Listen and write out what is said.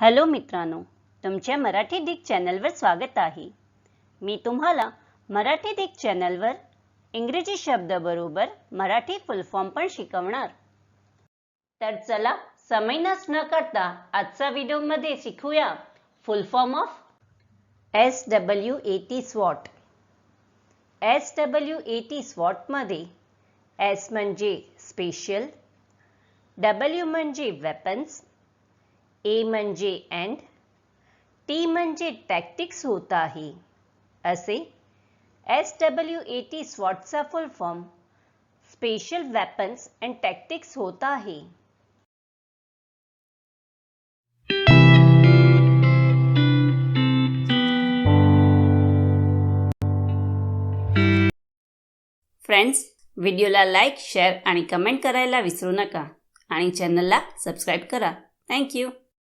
Hello मित्रांनो तुमच्या Marathi Dick चॅनलवर स्वागत आहे. मी तुम्हाला मराठी डिक चॅनलवर इंग्रजी शब्दाबरोबर मराठी फुल फॉर्म पण शिकवणार. तर चला समय नस न करता आजचा व्हिडिओमध्ये शिकूया. Full form of S W A T स्वॉट एस डब्ल्यू ए टी स्वॉटमध्ये एस म्हणजे स्पेशल डब्ल्यू म्हणजे वेपन्स ए म्हणजे एंड टी म्हणजे टॅक्टिक्स होत आहे. असे S W A T स्वॉटचा full form special weapons and tactics होत आहे. फ्रेंड्स व्हिडिओला लाईक शेअर आणि कमेंट करायला विसरू नका. आणि चॅनलला सबस्क्राईब करा. थँक्यू